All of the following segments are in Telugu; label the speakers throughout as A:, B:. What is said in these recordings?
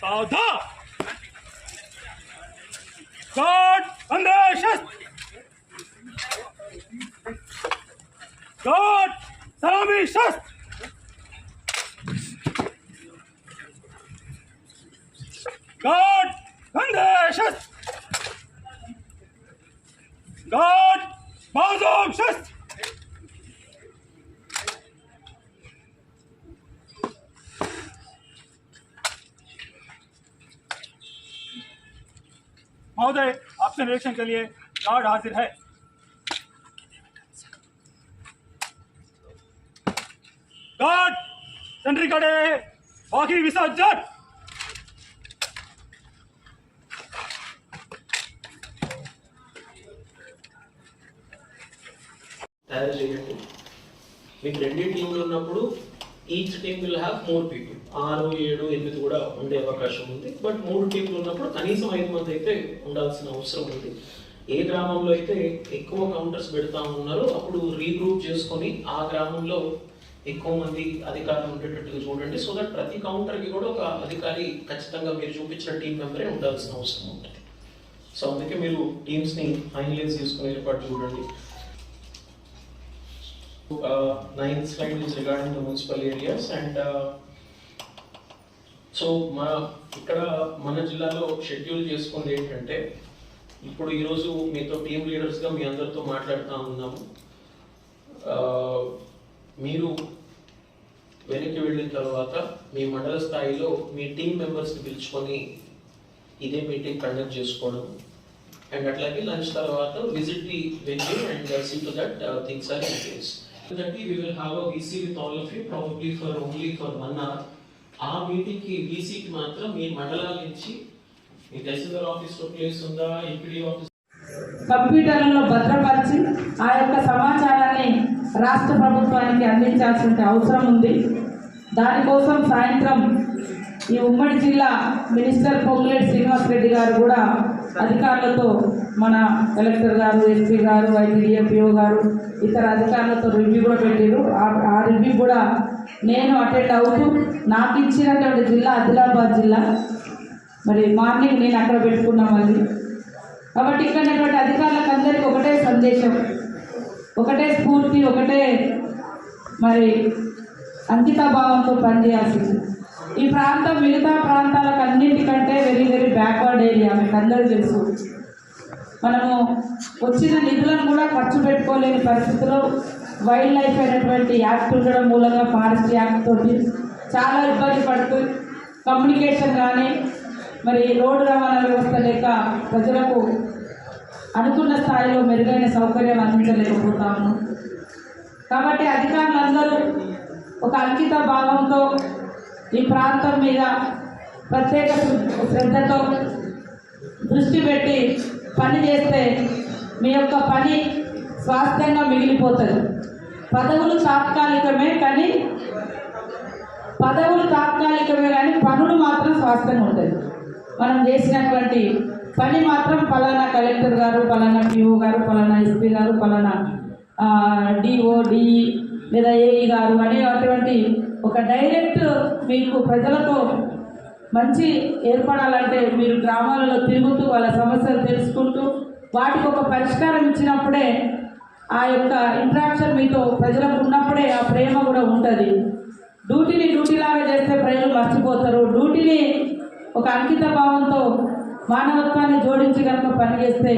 A: सावधान गार्ड पंद्रह शस्त्र गार्ड सलामी शस्त्र गार्ड पंद्रह शस्त्र गार्ड महोदय आपसे निरीक्षण के लिए गार्ड हाजिर है गार्ड चंद्रिकडे बाकी विसर्जन
B: తయారు చేయండి మీకు రెండే టీంలు ఉన్నప్పుడు each team will have more people ఆరు ఏడు ఎనిమిది కూడా ఉండే అవకాశం ఉంది. బట్ మూడు టీంలు ఉన్నప్పుడు కనీసం ఐదు మంది అయితే ఉండాల్సిన అవసరం ఉంది. ఏ గ్రామంలో అయితే ఎక్కువ కౌంటర్స్ పెడతా ఉన్నారో అప్పుడు రీగ్రూప్ చేసుకొని ఆ గ్రామంలో ఎక్కువ మంది అధికారులు ఉండేటట్టుగా చూడండి. సో దట్ ప్రతి కౌంటర్కి కూడా ఒక అధికారి ఖచ్చితంగా మీరు చూపించిన టీం మెంబరే ఉండాల్సిన అవసరం ఉంటుంది. సో అందుకే మీరు టీమ్స్ని ఫైనలైజ్ చేసుకునే ఏర్పాటు చూడండి. Uh, ninth slide is regarding the municipal areas and uh, so మన ఇక్కడ మన జిల్లాలో షెడ్యూల్ చేసుకుంది ఏంటంటే ఇప్పుడు ఈరోజు మీతో టీమ్ లీడర్స్గా మీ అందరితో మాట్లాడుతూ ఉన్నాము. Uh, మీరు వెనక్కి వెళ్ళిన తర్వాత మీ మండల స్థాయిలో మీ టీం మెంబర్స్ని పిలుచుకొని ఇదే మీటింగ్ కండక్ట్ చేసుకోవడం. అండ్ అట్లాగే లంచ్ తర్వాత visit the venue and see to that things are in place that we will have a VC with all of you probably for only for one hour. ఆ మీటింగ్కి కి VC మాత్రం మీ మండలాల నుంచి మీ తహసీల్దార్ ఆఫీస్లో ప్లేస్ ఉందా ఎంపీడీ ఆఫీస్
C: కంప్యూటర్లలో భద్రపరిచి ఆ యొక్క సమాచారాన్ని రాష్ట్ర ప్రభుత్వానికి అందించాల్సిన అవసరం ఉంది. దానికోసం సాయంత్రం ఈ ఉమ్మడి జిల్లా మినిస్టర్ పొంగులేటి శ్రీనివాస్ రెడ్డి గారు కూడా అధికారులతో మన కలెక్టర్ గారు ఎస్పీ గారు ఐటీడీఎంపీఓ గారు ఇతర అధికారులతో రివ్యూ కూడా పెట్టారు ఆ- రివ్యూ కూడా నేను అటెండ్ అవుతూ నాకు ఇచ్చినటువంటి జిల్లా ఆదిలాబాద్ జిల్లా. మరి మార్నింగ్ నేను అక్కడ పెట్టుకున్నాం మళ్ళీ. కాబట్టి ఇక్కడ అధికారులకు అందరికీ ఒకటే సందేశం ఒకటే స్ఫూర్తి ఒకటే మరి అంకిత భావంతో పనిచేయాల్సింది. ఈ ప్రాంతం మిగతా ప్రాంతాలకు అన్నింటికంటే వెరీ వెరీ బ్యాక్వర్డ్ ఏరియా మీకు అందరూ తెలుసు. మనము వచ్చిన నిధులను కూడా ఖర్చు పెట్టుకోలేని పరిస్థితిలో వైల్డ్ లైఫ్ అయినటువంటి యాక్ట్ ఉండడం మూలంగా ఫారెస్ట్ యాక్ట్ తోటి చాలా ఇబ్బంది పడుతూ కమ్యూనికేషన్ కానీ మరి రోడ్డు రవాణా వ్యవస్థ లేక ప్రజలకు అనుకున్న స్థాయిలో మెరుగైన సౌకర్యం అందించలేకపోతాము కాబట్టి అధికారులందరూ ఒక అంకిత భావంతో ఈ ప్రాంతం మీద ప్రత్యేక శ్రద్ధతో దృష్టి పెట్టి పని చేస్తే మీ యొక్క పని స్వాస్థ్యంగా మిగిలిపోతుంది. పదవులు తాత్కాలికమే కానీ పదవులు తాత్కాలికమే కానీ పనులు మాత్రం స్వాస్థ్యంగా ఉంటుంది మనం చేసినటువంటి పని మాత్రం పలానా కలెక్టర్ గారు పలానా పిఓ గారు పలానా ఎస్పీ గారు పలానా డిఓ డిఈ లేదా ఏఈ గారు అనేటువంటి ఒక డైరెక్ట్ మీకు ప్రజలతో మంచి ఏర్పడాలంటే మీరు గ్రామాలలో తిరుగుతూ వాళ్ళ సమస్యలు తెలుసుకుంటూ వాటికి ఒక పరిష్కారం ఇచ్చినప్పుడే ఆ యొక్క ఇంట్రాక్షన్ మీతో ప్రజలకు ఉన్నప్పుడే ఆ ప్రేమ కూడా ఉంటుంది. డ్యూటీని డ్యూటీలాగా చేస్తే ప్రజలు మర్చిపోతారు. డ్యూటీని ఒక అంకిత భావంతో మానవత్వాన్ని జోడించి కనుక పనిచేస్తే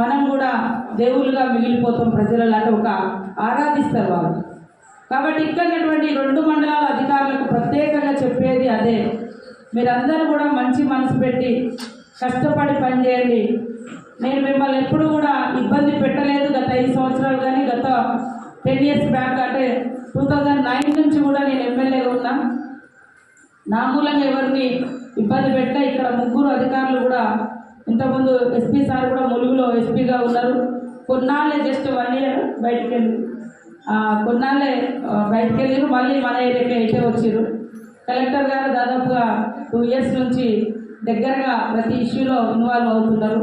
C: మనం కూడా దేవుళ్ళుగా మిగిలిపోతాం ప్రజలలో ఒక ఆరాధిస్తారు వాళ్ళు. కాబట్టి ఇక్కడ రెండు మండలాల అధికారులకు ప్రత్యేకంగా చెప్పేది అదే. మీరందరూ కూడా మంచి మనసు పెట్టి కష్టపడి పనిచేయండి. నేను మిమ్మల్ని ఎప్పుడు కూడా ఇబ్బంది పెట్టలేదు గత ఐదు సంవత్సరాలు కానీ గత టెన్ ఇయర్స్ బ్యాక్ అంటే టూ థౌజండ్ నైన్ నుంచి కూడా నేను ఎమ్మెల్యేగా ఉన్నా. నా మూలంగా ఎవరిని ఇబ్బంది పెట్టా ఇక్కడ ముగ్గురు అధికారులు కూడా ఇంతకుముందు ఎస్పీ సార్ కూడా ములుగులో ఎస్పీగా ఉన్నారు. కొన్నాళ్ళే జస్ట్ వన్ ఇయర్ బయటికి వెళ్ళి కొన్నాళ్ళే బయటికి వెళ్ళారు. మళ్ళీ మన ఏరియాకి అయితే వచ్చారు. కలెక్టర్ గారు దాదాపుగా టూ ఇయర్స్ నుంచి దగ్గరగా ప్రతి ఇష్యూలో ఇన్వాల్వ్ అవుతున్నారు.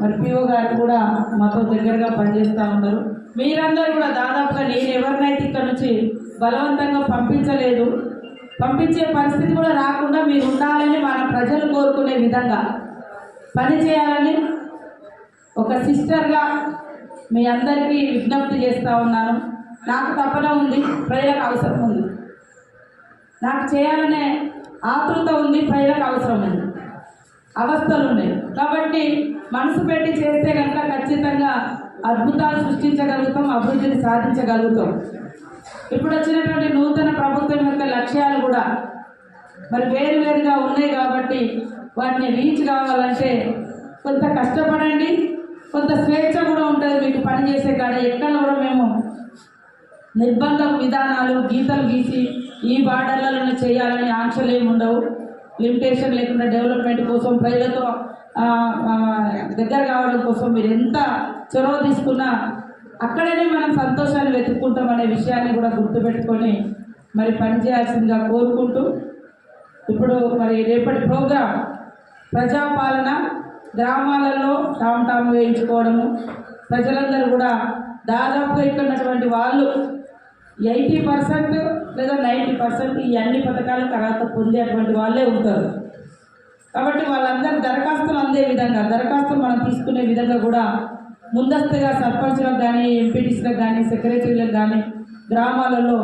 C: మరి పిఓ గారు కూడా మాతో దగ్గరగా పనిచేస్తూ ఉన్నారు. మీరందరూ కూడా దాదాపుగా నేను ఎవరినైతే ఇక్కడ నుంచి బలవంతంగా పంపించలేదు
D: పంపించే పరిస్థితి కూడా రాకుండా మీరు ఉండాలని మన ప్రజలు కోరుకునే విధంగా పని చేయాలని ఒక సిస్టర్గా మీ అందరికీ విజ్ఞప్తి చేస్తూ ఉన్నాను. నాకు తపన ఉంది ప్రజలకు అవసరం ఉంది. నాకు చేయాలనే ఆతృత ఉంది ప్రజలకు అవసరం ఉంది. అవస్థలు ఉన్నాయి. కాబట్టి మనసు పెట్టి చేస్తే కనుక ఖచ్చితంగా అద్భుతాలు సృష్టించగలుగుతాం అభివృద్ధిని సాధించగలుగుతాం. ఇప్పుడు వచ్చినటువంటి నూతన ప్రభుత్వం యొక్క లక్ష్యాలు కూడా మరి వేరు వేరుగా ఉన్నాయి కాబట్టి వాటిని రీచ్ కావాలంటే కొంత కష్టపడండి కొంత స్వేచ్ఛ కూడా ఉంటుంది మీకు పని చేసే కాడ. ఎక్కడ కూడా మేము నిర్బంధం విధానాలు గీతలు గీసి ఈ బార్డర్లలో చేయాలని ఆంక్షలు ఏమి ఉండవు. లిమిటేషన్ లేకుండా డెవలప్మెంట్ కోసం ప్రజలతో దగ్గర కావడం కోసం మీరు ఎంత చొరవ తీసుకున్నా అక్కడనే మనం సంతోషాన్ని వెతుక్కుంటాం అనే విషయాన్ని కూడా గుర్తుపెట్టుకొని మరి పనిచేయాల్సిందిగా కోరుకుంటూ ఇప్పుడు మరి రేపటి ప్రోగ్రాం ప్రజాపాలన గ్రామాలలో టామ్ టామ్ వేయించుకోవడము. ప్రజలందరూ కూడా దాదాపుగా ఇక్కడ ఉన్నటువంటి వాళ్ళు ఎయిటీ పర్సెంట్ లేదా నైంటీ పర్సెంట్ ఈ అన్ని పథకాలకు అర్హత పొందేటువంటి వాళ్ళే ఉంటారు. కాబట్టి వాళ్ళందరూ దరఖాస్తులు అందే విధంగా దరఖాస్తులు మనం తీసుకునే విధంగా కూడా ముందస్తుగా సర్పంచ్లకు కానీ ఎంపీటీసీలకు కానీ సెక్రటరీలకు కానీ గ్రామాలలో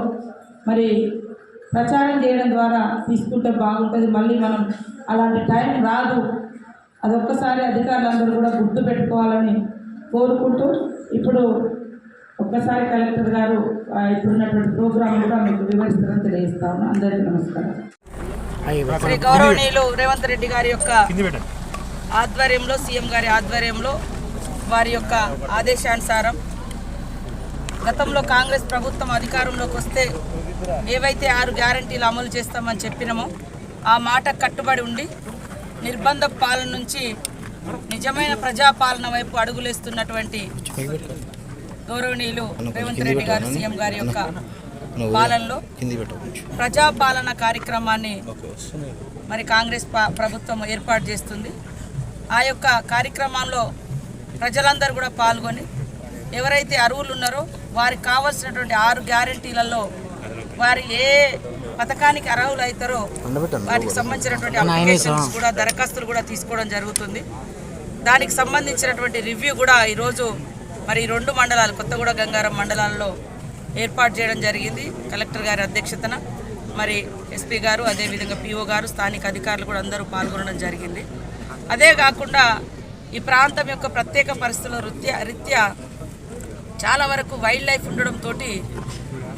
D: మరి ప్రచారం చేయడం ద్వారా తీసుకుంటే బాగుంటుంది. మళ్ళీ మనం అలాంటి టైం రాదు. అదొక్కసారి అధికారులందరూ కూడా గుర్తు పెట్టుకోవాలని కోరుకుంటూ ఇప్పుడు ఒక్కసారి కలెక్టర్ గారు ఇప్పుడున్నటువంటి ప్రోగ్రాం కూడా మీకు వివరిస్తారని తెలియజేస్తా ఉన్నాను అందరికీ నమస్కారం.
C: శ్రీ గౌరవనీయులు రేవంత్ రెడ్డి గారి యొక్క ఆధ్వర్యంలో సీఎం గారి ఆధ్వర్యంలో వారి యొక్క ఆదేశానుసారం గతంలో కాంగ్రెస్ ప్రభుత్వం అధికారంలోకి వస్తే ఏవైతే ఆరు గ్యారంటీలు అమలు చేస్తామని చెప్పినామో ఆ మాట కట్టుబడి ఉండి నిర్బంధ పాలన నుంచి నిజమైన ప్రజాపాలన వైపు అడుగులేస్తున్నటువంటి గౌరవనీయులు రేవంత్ రెడ్డి గారు సీఎం గారి యొక్క పాలనలో ప్రజాపాలన కార్యక్రమాన్ని మరి కాంగ్రెస్ పా- ప్రభుత్వం ఏర్పాటు చేస్తుంది. ఆ యొక్క కార్యక్రమంలో ప్రజలందరూ కూడా పాల్గొని ఎవరైతే అర్హులు ఉన్నారో వారికి కావాల్సినటువంటి ఆరు గ్యారంటీలలో వారు ఏ పథకానికి అర్హులు అవుతారో వాటికి సంబంధించినటువంటి అప్లికేషన్స్ కూడా దరఖాస్తులు కూడా తీసుకోవడం జరుగుతుంది. దానికి సంబంధించినటువంటి రివ్యూ కూడా ఈరోజు మరి రెండు మండలాలు కొత్తగూడ గంగారం మండలాల్లో ఏర్పాటు చేయడం జరిగింది. కలెక్టర్ గారి అధ్యక్షతన మరి ఎస్పీ గారు అదేవిధంగా పిఓ గారు స్థానిక అధికారులు కూడా అందరూ పాల్గొనడం జరిగింది. అదే కాకుండా ఈ ప్రాంతం యొక్క ప్రత్యేక పరిస్థితుల రీత్యా రీత్యా చాలా వరకు వైల్డ్ లైఫ్ ఉండడంతో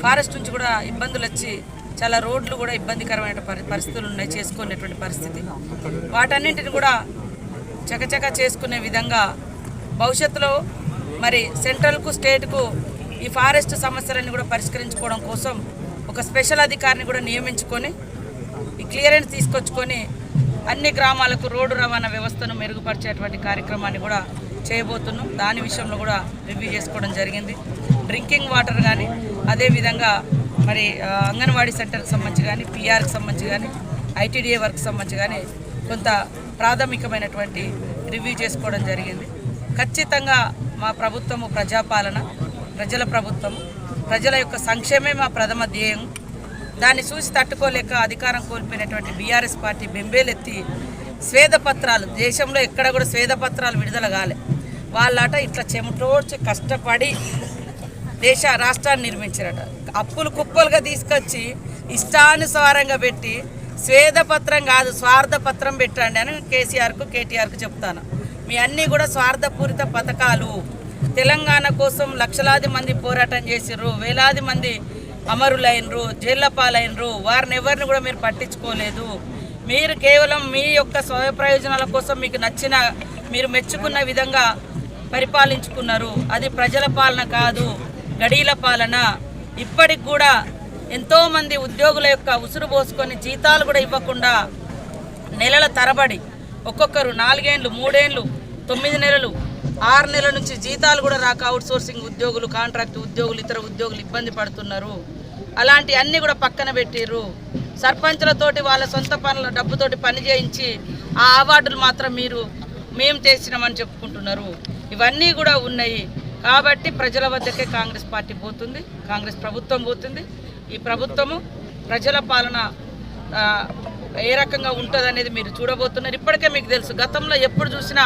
C: ఫారెస్ట్ నుంచి కూడా ఇబ్బందులు వచ్చి చాలా రోడ్లు కూడా ఇబ్బందికరమైన పరి పరిస్థితులు ఉన్నాయి చేసుకునేటువంటి పరిస్థితి. వాటన్నింటిని కూడా చకచక చేసుకునే విధంగా భవిష్యత్తులో మరి సెంట్రల్కు స్టేట్కు ఈ ఫారెస్ట్ సమస్యలన్నీ కూడా పరిష్కరించుకోవడం కోసం ఒక స్పెషల్ అధికారిని కూడా నియమించుకొని ఈ క్లియరెన్స్ తీసుకొచ్చుకొని అన్ని గ్రామాలకు రోడ్డు రవాణా వ్యవస్థను మెరుగుపరిచేటువంటి కార్యక్రమాన్ని కూడా చేయబోతున్నాం. దాని విషయంలో కూడా రివ్యూ చేసుకోవడం జరిగింది. డ్రింకింగ్ వాటర్ కానీ అదేవిధంగా మరి అంగన్వాడీ సెంటర్కి సంబంధించి కానీ పిఆర్కి సంబంధించి కానీ ఐటీడీఏ వర్క్ సంబంధించి కానీ కొంత ప్రాథమికమైనటువంటి రివ్యూ చేసుకోవడం జరిగింది. ఖచ్చితంగా మా ప్రభుత్వము ప్రజాపాలన ప్రజల ప్రభుత్వం ప్రజల యొక్క సంక్షేమే మా ప్రథమ ధ్యేయం. దాన్ని చూసి తట్టుకోలేక అధికారం కోల్పోయినటువంటి బీఆర్ఎస్ పార్టీ బెంబేలెత్తి స్వేదపత్రాలు దేశంలో ఎక్కడ కూడా స్వేదపత్రాలు విడుదల కాలే. వాళ్ళట ఇట్లా చెమటోడ్చి కష్టపడి దేశ రాష్ట్రాన్ని నిర్మించారట. అప్పులు కుప్పలుగా తీసుకొచ్చి ఇష్టానుసారంగా పెట్టి స్వేదపత్రం కాదు స్వార్థపత్రం పెట్టండి అని కేసీఆర్కు కేటీఆర్కు చెప్తాను. మీ అన్నీ కూడా స్వార్థపూరిత పథకాలు. తెలంగాణ కోసం లక్షలాది మంది పోరాటం చేసిర్రు వేలాది మంది అమరులైనరు జైళ్ళ పాలైనరు వారిని ఎవరిని కూడా మీరు పట్టించుకోలేదు. మీరు కేవలం మీ యొక్క స్వయ ప్రయోజనాల కోసం మీకు నచ్చిన మీరు మెచ్చుకున్న విధంగా పరిపాలించుకున్నారు. అది ప్రజల పాలన కాదు గడీల పాలన. ఇప్పటికి కూడా ఎంతోమంది ఉద్యోగుల యొక్క ఉసురు పోసుకొని జీతాలు కూడా ఇవ్వకుండా నెలల తరబడి ఒక్కొక్కరు నాలుగేండ్లు మూడేండ్లు తొమ్మిది నెలలు ఆరు నెలల నుంచి జీతాలు కూడా రాక అవుట్ సోర్సింగ్ ఉద్యోగులు కాంట్రాక్ట్ ఉద్యోగులు ఇతర ఉద్యోగులు ఇబ్బంది పడుతున్నారు. అలాంటి అన్నీ కూడా పక్కన పెట్టిర్రు. సర్పంచులతోటి వాళ్ళ సొంత పనుల డబ్బుతోటి పని చేయించి ఆ అవార్డులు మాత్రం మీరు మేము చేసినామని చెప్పుకుంటున్నారు. ఇవన్నీ కూడా ఉన్నాయి. కాబట్టి ప్రజల వద్దకే కాంగ్రెస్ పార్టీ పోతుంది. కాంగ్రెస్ ప్రభుత్వం పోతుంది. ఈ ప్రభుత్వము ప్రజల పాలన ఏ రకంగా ఉంటుందనేది మీరు చూడబోతున్నారు. ఇప్పటికే మీకు తెలుసు. గతంలో ఎప్పుడు చూసినా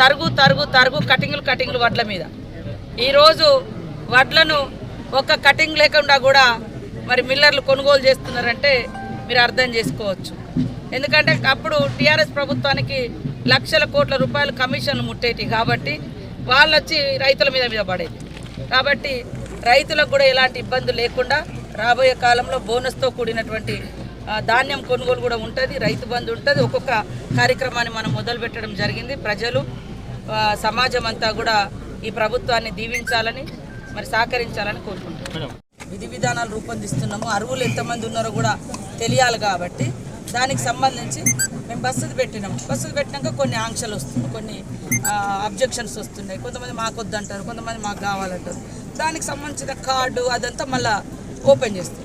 C: తరుగు తరుగు తరుగు కటింగ్లు కటింగ్లు వడ్ల మీద. ఈరోజు వడ్లను ఒక కటింగ్ లేకుండా కూడా మరి మిల్లర్లు కొనుగోలు చేస్తున్నారంటే మీరు అర్థం చేసుకోవచ్చు. ఎందుకంటే అప్పుడు టీఆర్ఎస్ ప్రభుత్వానికి లక్షల కోట్ల రూపాయలు కమిషన్లు ముట్టేటి కాబట్టి వాళ్ళు వచ్చి రైతుల మీద మీద పడేది. కాబట్టి రైతులకు కూడా ఎలాంటి ఇబ్బంది లేకుండా రాబోయే కాలంలో బోనస్తో కూడినటువంటి ధాన్యం కొనుగోలు కూడా ఉంటుంది రైతు బంధు ఉంటుంది. ఒక్కొక్క కార్యక్రమాన్ని మనం మొదలు పెట్టడం జరిగింది. ప్రజలు సమాజం అంతా కూడా ఈ ప్రభుత్వాన్ని దీవించాలని మరి సహకరించాలని కోరుకుంటున్నాం. విధి విధానాలు రూపొందిస్తున్నాము. అరువులు ఎంతమంది ఉన్నారో కూడా తెలియాలి కాబట్టి దానికి సంబంధించి మేము బస్సులు పెట్టినాము బస్సులు పెట్టినాక కొన్ని ఆంక్షలు వస్తున్నాయి కొన్ని అబ్జెక్షన్స్ వస్తున్నాయి. కొంతమంది మాకు వద్దంటారు కొంతమంది మాకు కావాలంటారు. దానికి సంబంధించిన కార్డు అదంతా మళ్ళీ ఓపెన్ చేస్తాం.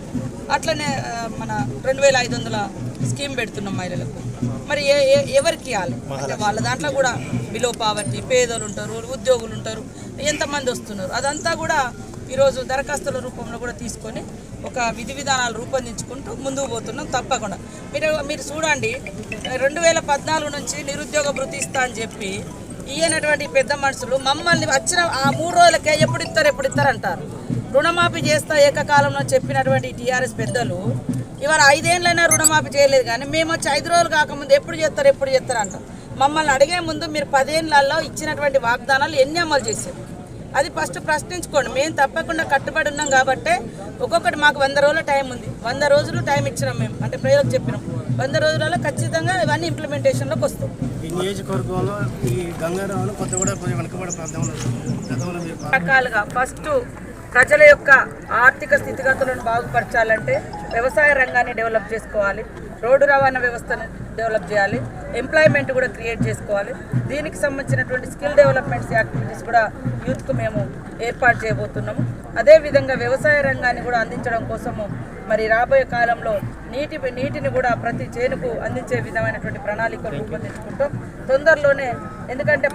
C: అట్లనే మన రెండు వేల ఐదు వందల స్కీమ్ పెడుతున్నాం మహిళలకు. మరి ఏ ఏ- ఎవరికి ఇవ్వాలి? అంటే వాళ్ళ దాంట్లో కూడా బిలో పావర్టీ పేదలు ఉంటారు ఉద్యోగులు ఉంటారు ఎంతమంది వస్తున్నారు? అదంతా కూడా ఈరోజు దరఖాస్తుల రూపంలో కూడా తీసుకొని ఒక విధి విధానాలు రూపొందించుకుంటూ ముందుకు పోతున్నాం తప్పకుండా. మీరు మీరు చూడండి రెండు వేల పద్నాలుగు నుంచి నిరుద్యోగ భృతి ఇస్తా అని చెప్పి ఈయనటువంటి పెద్ద మనుషులు మమ్మల్ని వచ్చిన ఆ మూడు రోజులకే ఎప్పుడు ఇస్తారు ఎప్పుడు ఇస్తారు అంటారు. రుణమాఫీ చేస్తా ఏకకాలంలో చెప్పినటువంటి టీఆర్ఎస్ పెద్దలు ఇవాళ ఐదేళ్ళైనా రుణమాఫీ చేయలేదు కానీ మేము వచ్చి ఐదు రోజులు కాకముందు ఎప్పుడు చేస్తారు ఎప్పుడు చేస్తారు అంటాం మమ్మల్ని అడిగే ముందు మీరు పదేళ్ళల్లో ఇచ్చినటువంటి వాగ్దానాలు ఎన్ని అమలు చేశారు? అది ఫస్ట్ ప్రశ్నించుకోండి. మేము తప్పకుండా కట్టుబడి ఉన్నాం కాబట్టి ఒక్కొక్కటి మాకు వంద రోజుల టైం ఉంది. వంద రోజులు టైం ఇచ్చినాం మేము. అంటే ప్రజలకు చెప్పినాం. వంద రోజులలో ఖచ్చితంగా ఇవన్నీ ఇంప్లిమెంటేషన్లోకి వస్తాం
E: ఈ నియోజకవర్గంలో ఈ గంగారావును కొత్తగూడ వెనకబడి ప్రాంతంలో గతంలో మీరు
C: రకాలుగా ఫస్ట్ ప్రజల యొక్క ఆర్థిక స్థితిగతులను బాగుపరచాలంటే వ్యవసాయ రంగాన్ని డెవలప్ చేసుకోవాలి. రోడ్డు రవాణా వ్యవస్థను డెవలప్ చేయాలి. ఎంప్లాయ్మెంట్ కూడా క్రియేట్ చేసుకోవాలి. దీనికి సంబంధించినటువంటి స్కిల్ డెవలప్మెంట్స్ యాక్టివిటీస్ కూడా యూత్కు మేము ఏర్పాటు చేయబోతున్నాము. అదేవిధంగా వ్యవసాయ రంగాన్ని కూడా అందించడం కోసము మరి రాబోయే కాలంలో నీటి నీటిని కూడా ప్రతి చేనుకు అందించే విధమైనటువంటి ప్రణాళికలు రూపొందించుకుంటాం. తొందరలోనే ఎందుకంటే